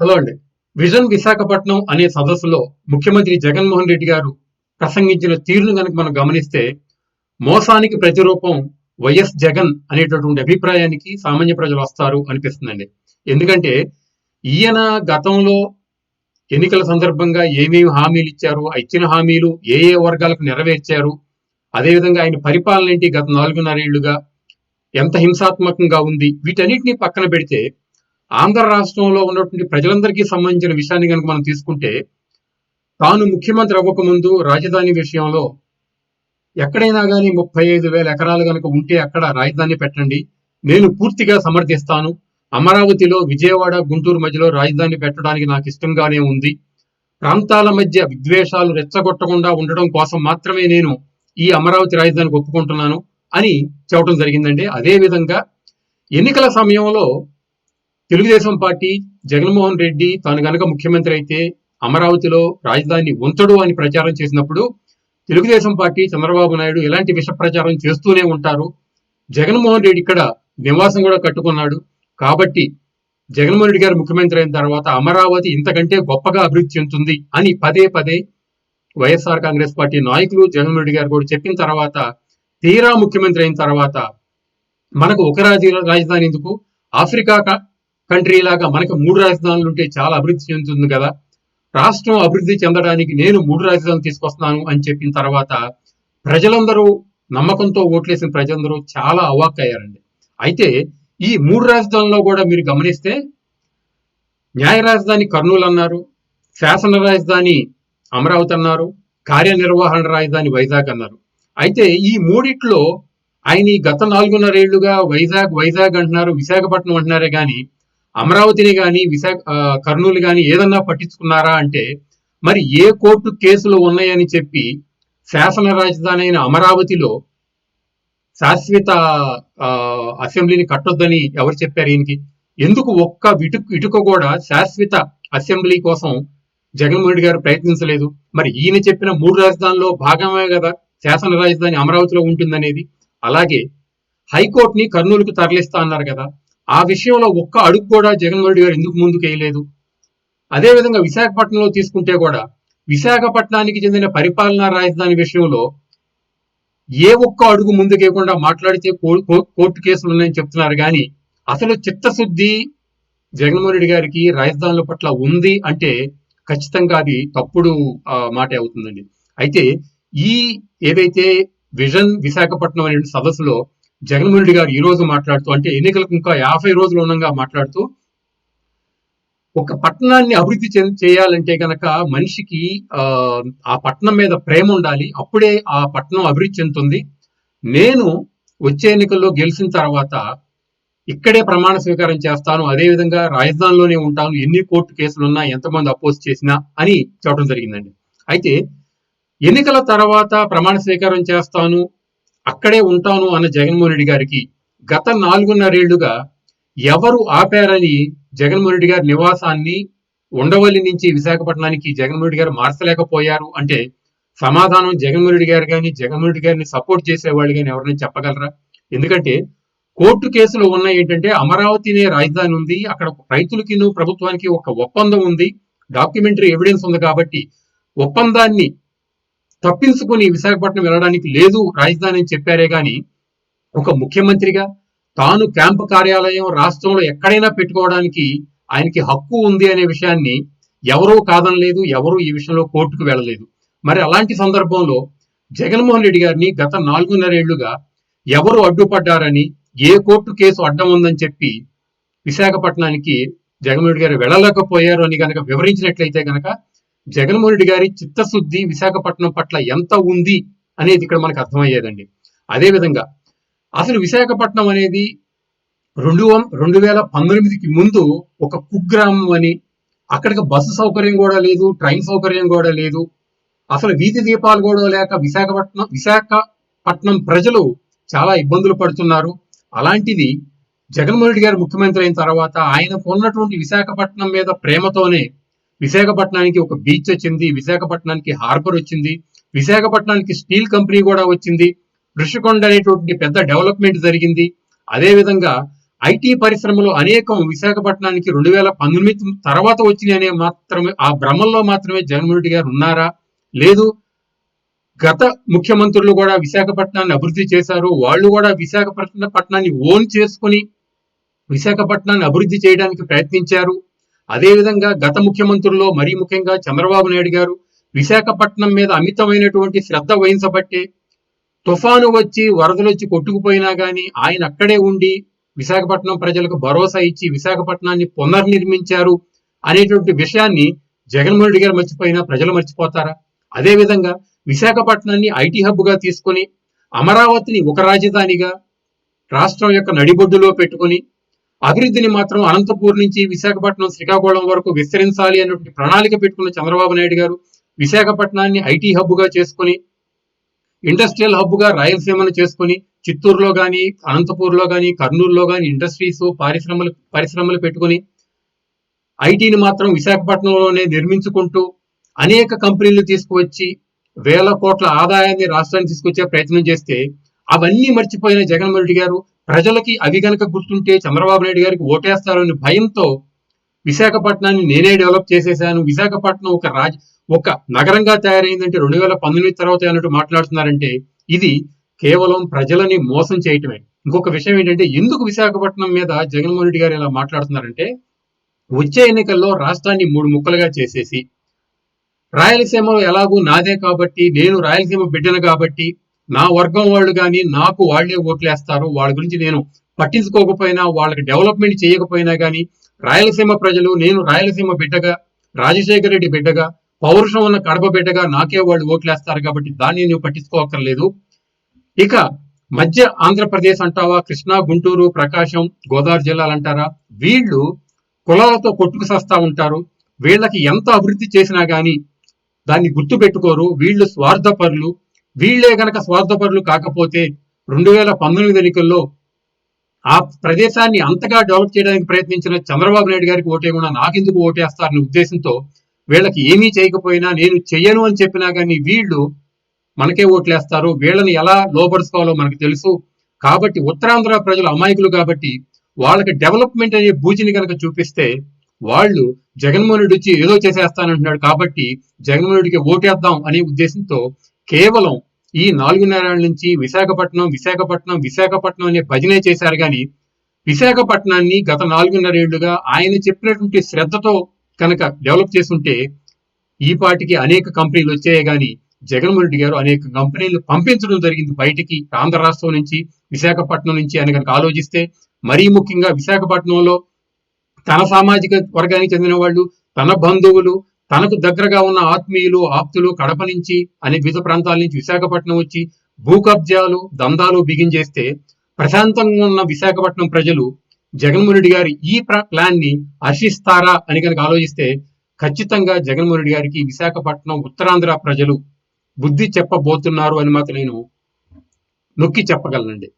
Hello అండి. Vision Visakhapatnam అనే సదస్సులో ముఖ్యమంత్రి జగన్మోహన్ రెడ్డి గారు ప్రసంగించిన తీరును కనుక మనం గమనిస్తే మోసానికి ప్రతిరూపం వైఎస్ జగన్ అనేటటువంటి అభిప్రాయానికి సామాన్య ప్రజలు వస్తారు అనిపిస్తుందండి. ఎందుకంటే ఈయన గతంలో ఎన్నికల సందర్భంగా ఏమేమి హామీలు ఇచ్చారు ఆ ఇచ్చిన హామీలు ఏ ఏ వర్గాలకు నెరవేర్చారు అదేవిధంగా ఆయన పరిపాలన ఏంటి గత నాలుగున్నరేళ్ళుగా ఎంత హింసాత్మకంగా ఉంది వీటన్నిటిని పక్కన పెడితే ఆంధ్ర రాష్ట్రంలో ఉన్నటువంటి ప్రజలందరికీ సంబంధించిన విషయాన్ని కనుక మనం తీసుకుంటే తాను ముఖ్యమంత్రి అవ్వకముందు రాజధాని విషయంలో ఎక్కడైనా కానీ ముప్పై ఐదు వేల ఎకరాలు కనుక ఉంటే అక్కడ రాజధాని పెట్టండి. నేను పూర్తిగా సమర్థిస్తాను. అమరావతిలో విజయవాడ గుంటూరు మధ్యలో రాజధాని పెట్టడానికి నాకు ఇష్టంగానే ఉంది. ప్రాంతాల మధ్య విద్వేషాలు రెచ్చగొట్టకుండా ఉండడం కోసం మాత్రమే నేను ఈ అమరావతి రాజధానికి ఒప్పుకుంటున్నాను అని చెప్పడం జరిగిందండి. అదే విధంగా ఎన్నికల సమయంలో తెలుగుదేశం పార్టీ జగన్మోహన్ రెడ్డి తాను గనక ముఖ్యమంత్రి అయితే అమరావతిలో రాజధాని ఉంచడు అని ప్రచారం చేసినప్పుడు తెలుగుదేశం పార్టీ చంద్రబాబు నాయుడు ఇలాంటి విష ప్రచారం చేస్తూనే ఉంటారు. జగన్మోహన్ రెడ్డి ఇక్కడ నివాసం కూడా కట్టుకున్నాడు. కాబట్టి జగన్మోహన్ రెడ్డి గారు ముఖ్యమంత్రి అయిన తర్వాత అమరావతి ఇంతకంటే గొప్పగా అభివృద్ధి చెందుతుంది అని పదే పదే వైఎస్ఆర్ కాంగ్రెస్ పార్టీ నాయకులు జగన్మోహన్ రెడ్డి గారు కూడా చెప్పిన తర్వాత తీరా ముఖ్యమంత్రి అయిన తర్వాత మనకు ఒక రాజధాని ఎందుకు? ఆఫ్రికా క- కంట్రీ లాగా మనకి మూడు రాజధానులు ఉంటే చాలా అభివృద్ధి చెందుతుంది కదా. రాష్ట్రం అభివృద్ధి చెందడానికి నేను మూడు రాజధానులు తీసుకొస్తున్నాను అని చెప్పిన తర్వాత ప్రజలందరూ నమ్మకంతో ఓట్లేసిన ప్రజలందరూ చాలా అవాక్కయ్యారండి అయితే ఈ మూడు రాజధానుల్లో కూడా మీరు గమనిస్తే న్యాయ రాజధాని కర్నూలు అన్నారు శాసన రాజధాని అమరావతి అన్నారు కార్యనిర్వహణ రాజధాని వైజాగ్ అన్నారు. అయితే ఈ మూడిట్లో ఆయన ఈ గత నాలుగున్నరేళ్ళుగా వైజాగ్ వైజాగ్ అంటున్నారు విశాఖపట్నం అంటున్నారే కానీ అమరావతిని కానీ విశాఖ కర్నూలు కానీ ఏదన్నా పట్టించుకున్నారా అంటే మరి ఏ కోర్టు కేసులు ఉన్నాయని చెప్పి శాసన రాజధాని అయిన అమరావతిలో శాశ్వత ఆ, అసెంబ్లీని కట్టొద్దని ఎవరు చెప్పారు ఈయనకి? ఎందుకు ఒక్క ఇటుక ఇటుక కూడా శాశ్వత అసెంబ్లీ కోసం జగన్మోహన్ రెడ్డి గారు ప్రయత్నించలేదు? మరి ఈయన చెప్పిన మూడు రాజధానిలో భాగమే కదా శాసన రాజధాని అమరావతిలో ఉంటుందనేది. అలాగే హైకోర్టుని కర్నూలుకు తరలిస్తా అన్నారు కదా. ఆ విషయంలో ఒక్క అడుగు కూడా జగన్మోహన్ రెడ్డి గారు ఎందుకు ముందుకు వేయలేదు? అదే విధంగా విశాఖపట్నంలో తీసుకుంటే కూడా విశాఖపట్నానికి చెందిన పరిపాలనా రాజధాని విషయంలో ఏ ఒక్క అడుగు ముందుకేయకుండా మాట్లాడితే కో- కోర్టు కేసులు ఉన్నాయని చెప్తున్నారు. కానీ అసలు చిత్తశుద్ధి జగన్మోహన్ రెడ్డి గారికి రాజధానుల పట్ల ఉంది అంటే ఖచ్చితంగా అది తప్పుడు మాట మాటే అవుతుందండి. అయితే ఈ ఏదైతే విజన్ విశాఖపట్నం అనే సదస్సులో జగన్మోహన్ రెడ్డి గారు ఈ రోజు మాట్లాడుతూ అంటే ఎన్నికలకు ఇంకా యాభై రోజులు ఉండగా మాట్లాడుతూ ఒక పట్టణాన్ని అభివృద్ధి చేయాలంటే గనక మనిషికి ఆ, పట్టణం మీద ప్రేమ ఉండాలి. అప్పుడే ఆ పట్టణం అభివృద్ధి చెందుతుంది. నేను వచ్చే ఎన్నికల్లో గెలిచిన తర్వాత ఇక్కడే ప్రమాణ స్వీకారం చేస్తాను. అదే విధంగా రాజధానిలోనే ఉంటాను. ఎన్ని కోర్టు కేసులున్నా ఎంతమంది అపోజ్ చేసినా అని చెప్పడం జరిగిందండి. అయితే ఎన్నికల తర్వాత ప్రమాణ స్వీకారం చేస్తాను. అక్కడే ఉంటాను అన్న జగన్మోహన్ రెడ్డి గారికి గత నాలుగున్నరేళ్ళుగా ఎవరు ఆపారని జగన్మోహన్ రెడ్డి గారి నివాసాన్ని ఉండవల్లి నుంచి విశాఖపట్నానికి జగన్మోహన్ రెడ్డి గారు మార్చలేకపోయారు అంటే సమాధానం జగన్మోహన్ రెడ్డి గారు కానీ జగన్మోహన్ రెడ్డి గారిని సపోర్ట్ చేసే వాళ్ళు కానీ ఎవరైనా చెప్పగలరా? ఎందుకంటే కోర్టు కేసులు ఉన్నాయి ఏంటంటే అమరావతినే రాజధాని ఉంది అక్కడ రైతులకి ప్రభుత్వానికి ఒక ఒప్పందం ఉంది డాక్యుమెంటరీ ఎవిడెన్స్ ఉంది కాబట్టి ఒప్పందాన్ని తప్పించుకుని విశాఖపట్నం వెళ్ళడానికి లేదు రాజధాని అని చెప్పారే గాని ఒక ముఖ్యమంత్రిగా తాను క్యాంపు కార్యాలయం రాష్ట్రంలో ఎక్కడైనా పెట్టుకోవడానికి ఆయనకి హక్కు ఉంది అనే విషయాన్ని ఎవరూ కాదనలేదు ఎవరూ ఈ విషయంలో కోర్టుకు వెళ్ళలేదు. మరి అలాంటి సందర్భంలో జగన్మోహన్ రెడ్డి గారిని గత నాలుగున్నరేళ్ళుగా ఎవరు అడ్డుపడ్డారని ఏ కోర్టు కేసు అడ్డం ఉందని చెప్పి విశాఖపట్నానికి జగన్మోహన్ రెడ్డి గారు వెళ్ళలేకపోయారు అని గనక వివరించినట్లయితే గనక జగన్మోహన్ రెడ్డి గారి చిత్తశుద్ధి విశాఖపట్నం పట్ల ఎంత ఉంది అనేది ఇక్కడ మనకు అర్థమయ్యేదండి. అదే విధంగా అసలు విశాఖపట్నం అనేది రెండు రెండు వేల పంతొమ్మిదికి ముందు ఒక కుగ్రామం అని అక్కడికి బస్సు సౌకర్యం కూడా లేదు ట్రైన్ సౌకర్యం కూడా లేదు. అసలు వీధి దీపాలు కూడా లేక విశాఖపట్నం విశాఖపట్నం ప్రజలు చాలా ఇబ్బందులు పడుతున్నారు. అలాంటిది జగన్మోహన్ రెడ్డి గారు ముఖ్యమంత్రి అయిన తర్వాత ఆయనకు ఉన్నటువంటి విశాఖపట్నం మీద ప్రేమతోనే విశాఖపట్నానికి ఒక బీచ్ వచ్చింది విశాఖపట్నానికి హార్బర్ వచ్చింది విశాఖపట్నానికి స్టీల్ కంపెనీ కూడా వచ్చింది. ఋషికొండ అనేటువంటి పెద్ద డెవలప్మెంట్ జరిగింది. అదేవిధంగా ఐటీ పరిశ్రమలు అనేకం విశాఖపట్నానికి రెండు వేల పంతొమ్మిది తర్వాత వచ్చినాయి అనే మాత్రమే ఆ భ్రమంలో మాత్రమే జగన్మోహన్ రెడ్డి గారు ఉన్నారా? లేదు. గత ముఖ్యమంత్రులు కూడా విశాఖపట్నాన్ని అభివృద్ధి చేశారు. వాళ్ళు కూడా విశాఖపట్నాన్ని ఓన్ చేసుకుని విశాఖపట్నాన్ని అభివృద్ధి చేయడానికి ప్రయత్నించారు. అదేవిధంగా గత ముఖ్యమంత్రుల్లో మరీ ముఖ్యంగా చంద్రబాబు నాయుడు గారు విశాఖపట్నం మీద అమితమైనటువంటి శ్రద్ధ వహించబట్టే తుఫాను వచ్చి వరదలు వచ్చి కొట్టుకుపోయినా కానీ ఆయన అక్కడే ఉండి విశాఖపట్నం ప్రజలకు భరోసా ఇచ్చి విశాఖపట్నాన్ని పునర్నిర్మించారు అనేటువంటి విషయాన్ని జగన్మోహన్ రెడ్డి గారు మర్చిపోయినా ప్రజలు మర్చిపోతారా? అదేవిధంగా విశాఖపట్నాన్ని ఐటీ హబ్గా తీసుకుని అమరావతిని ఒక రాజధానిగా రాష్ట్రం యొక్క నడిబొడ్డులో పెట్టుకుని అభివృద్ధిని మాత్రం అనంతపూర్ నుంచి విశాఖపట్నం శ్రీకాకుళం వరకు విస్తరించాలి అన్నటువంటి ప్రణాళిక పెట్టుకున్న చంద్రబాబు నాయుడు గారు విశాఖపట్నాన్ని ఐటీ హబ్గా చేసుకుని ఇండస్ట్రియల్ హబ్గా రాయలసీమను చేసుకుని చిత్తూరులో కానీ అనంతపూర్లో కానీ కర్నూలులో కానీ ఇండస్ట్రీస్ పరిశ్రమలు పరిశ్రమలు పెట్టుకుని ఐటీని మాత్రం విశాఖపట్నంలోనే నిర్మించుకుంటూ అనేక కంపెనీలు తీసుకువచ్చి వేల కోట్ల ఆదాయాన్ని రాష్ట్రానికి తీసుకొచ్చే ప్రయత్నం చేస్తే అవన్నీ మర్చిపోయిన జగన్మోహన్ రెడ్డి గారు ప్రజలకి అవి గనక గుర్తుంటే చంద్రబాబు నాయుడు గారికి ఓటేస్తారని భయంతో విశాఖపట్నాన్ని నేనే డెవలప్ చేసేసాను విశాఖపట్నం ఒక రాజ ఒక నగరంగా తయారైందంటే రెండు వేల పంతొమ్మిది తర్వాత అన్నట్టు మాట్లాడుతున్నారంటే ఇది కేవలం ప్రజలని మోసం చేయటమే. ఇంకొక విషయం ఏంటంటే ఎందుకు విశాఖపట్నం మీద జగన్మోహన్ రెడ్డి గారు ఇలా మాట్లాడుతున్నారంటే వచ్చే ఎన్నికల్లో రాష్ట్రాన్ని మూడు ముక్కలుగా చేసేసి రాయలసీమలో ఎలాగూ నాదే కాబట్టి నేను రాయలసీమ బిడ్డను కాబట్టి నా వర్గం వాళ్ళు కానీ నాకు వాళ్ళే ఓట్లేస్తారు. వాళ్ళ గురించి నేను పట్టించుకోకపోయినా వాళ్ళకి డెవలప్మెంట్ చేయకపోయినా కానీ రాయలసీమ ప్రజలు నేను రాయలసీమ బిడ్డగా రాజశేఖర రెడ్డి బిడ్డగా పౌరుషం ఉన్న కడప బిడ్డగా నాకే వాళ్ళు ఓట్లేస్తారు కాబట్టి దాన్ని నేను పట్టించుకోకర్లేదు. ఇక మధ్య ఆంధ్రప్రదేశ్ అంటావా కృష్ణా గుంటూరు ప్రకాశం గోదావరి జిల్లాలు అంటారా? వీళ్ళు కులాలతో కొట్టుకు సస్తా ఉంటారు. వీళ్ళకి ఎంత అభివృద్ధి చేసినా కానీ దాన్ని గుర్తు పెట్టుకోరు వీళ్ళు స్వార్థపరులు. వీళ్ళే గనక స్వార్థపరులు కాకపోతే రెండు వేల పంతొమ్మిది ఎన్నికల్లో ఆ ప్రదేశాన్ని అంతగా డెవలప్ చేయడానికి ప్రయత్నించిన చంద్రబాబు నాయుడు గారికి ఓటేయకుండా నాకెందుకు ఓటేస్తారనే ఉద్దేశంతో వీళ్ళకి ఏమీ చేయకపోయినా నేను చెయ్యను అని చెప్పినా కానీ వీళ్ళు మనకే ఓట్లేస్తారు. వీళ్ళని ఎలా లోపరుచుకోవాలో మనకు తెలుసు. కాబట్టి ఉత్తరాంధ్ర ప్రజలు అమాయకులు కాబట్టి వాళ్ళకి డెవలప్మెంట్ అనే బూచిని కనుక చూపిస్తే వాళ్ళు జగన్మోహన్ రెడ్డి వచ్చి ఏదో చేసేస్తానంటున్నాడు కాబట్టి జగన్మోహన్ రెడ్డికి ఓటేద్దాం అనే ఉద్దేశంతో కేవలం ఈ నాలుగున్నర నుంచి విశాఖపట్నం విశాఖపట్నం విశాఖపట్నం అనే భజనే చేశారు కానీ విశాఖపట్నాన్ని గత నాలుగున్నర ఏళ్ళుగా ఆయన చెప్పినటువంటి శ్రద్ధతో కనుక డెవలప్ చేస్తుంటే ఈ పాటికి అనేక కంపెనీలు వచ్చాయి కానీ జగన్మోహన్ రెడ్డి గారు అనేక కంపెనీలు పంపించడం జరిగింది బయటికి ఆంధ్ర రాష్ట్రం నుంచి విశాఖపట్నం నుంచి ఆయన కనుక ఆలోచిస్తే మరీ ముఖ్యంగా విశాఖపట్నంలో తన సామాజిక వర్గానికి చెందిన వాళ్ళు తన బంధువులు తనకు దగ్గరగా ఉన్న ఆత్మీయులు ఆప్తులు కడప నుంచి అనే వివిధ ప్రాంతాల నుంచి విశాఖపట్నం వచ్చి భూ కబ్జాలు దందాలు బిగించేస్తే ప్రశాంతంగా ఉన్న విశాఖపట్నం ప్రజలు జగన్మోహన్ రెడ్డి గారి ఈ ప్లాన్ని హర్షిస్తారా అని కనుక ఆలోచిస్తే ఖచ్చితంగా జగన్మోహన్ రెడ్డి గారికి విశాఖపట్నం ఉత్తరాంధ్ర ప్రజలు బుద్ధి చెప్పబోతున్నారు అని మాత్రం నేను నొక్కి చెప్పగలనండి.